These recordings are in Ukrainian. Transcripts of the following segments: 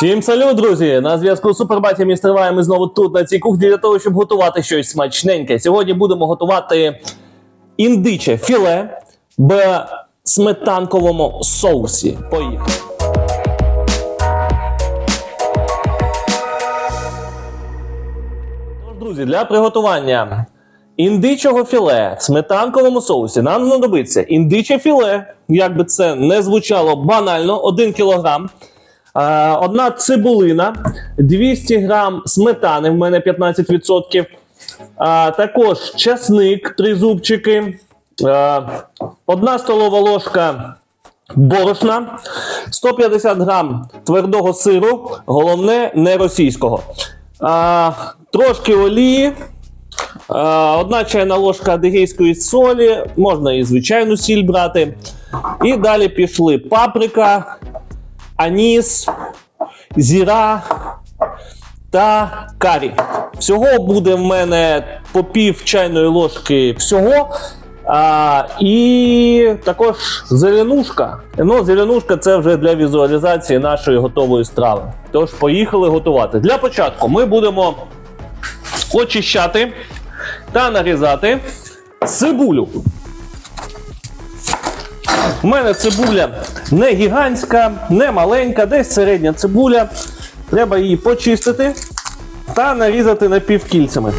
Всім салют, друзі! На зв'язку Супербаті Містер Вай. Ми знову тут на цій кухні для того, щоб готувати щось смачненьке. Сьогодні будемо готувати індиче філе в сметанковому соусі. Поїхали! Тож, друзі, для приготування індичого філе в сметанковому соусі нам знадобиться індиче філе, як би це не звучало банально, 1 кілограм. Е, Одна цибулина, 200 грам сметани, в мене 15%. Також часник, 3 зубчики, е, одна столова ложка борошна, 150 грам твердого сиру, головне не російського. Трошки олії, е, одна чайна ложка адигейської солі, можна і звичайну сіль брати. І далі пішли паприка, аніс, зіра та карі. Всього буде в мене по пів чайної ложки всього. А, і також зеленушка. Ну, зеленушка це вже для візуалізації нашої готової страви. Тож, поїхали готувати. Для початку ми будемо очищати та нарізати цибулю. У мене цибуля не гігантська, не маленька, десь середня цибуля. Треба її почистити та нарізати напівкільцями.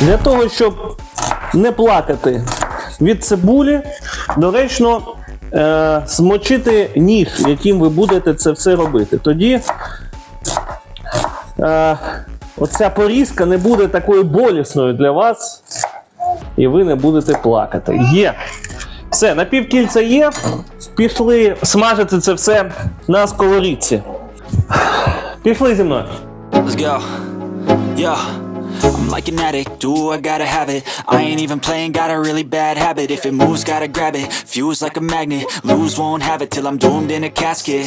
Для того, щоб не плакати від цибулі, доречно е, змочити ніж, яким ви будете це все робити. Тоді е, оця порізка не буде такою болісною для вас, і ви не будете плакати. Є. Все, напівкільця є. Пішли смажити це все на сковорідці. Пішли зі мною. Let's go. Yo. I'm like an addict, do I gotta have it I ain't even playing, got a really bad habit If it moves, gotta grab it, fuse like a magnet Lose, won't have it till I'm doomed in a casket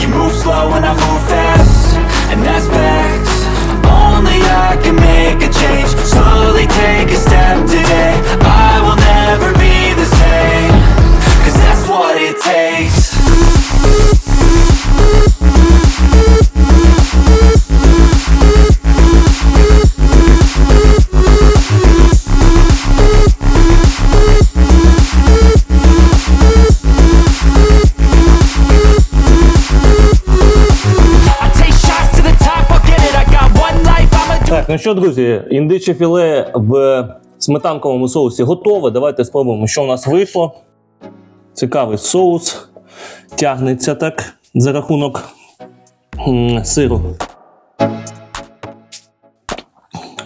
You move slow and I move fast. And that's facts ну що, друзі, індиче філе в сметанковому соусі готове. Давайте спробуємо, що у нас вийшло. Цікавий соус. Тягнеться так за рахунок сиру.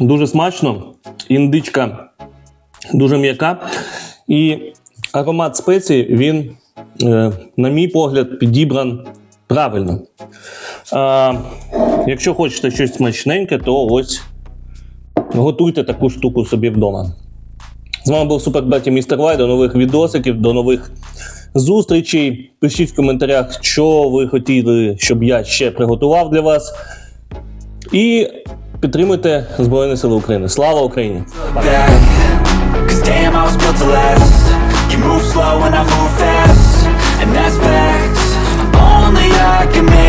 Дуже смачно. Індичка дуже м'яка. І аромат спецій, він, е, на мій погляд, підібран правильно. А, якщо хочете щось смачненьке, то ось готуйте таку штуку собі вдома. З вами був Супербеті Містер Вай. До нових відосиків, до нових зустрічей. Пишіть в коментарях, що ви хотіли, щоб я ще приготував для вас. І підтримуйте Збройні Сили України. Слава Україні! built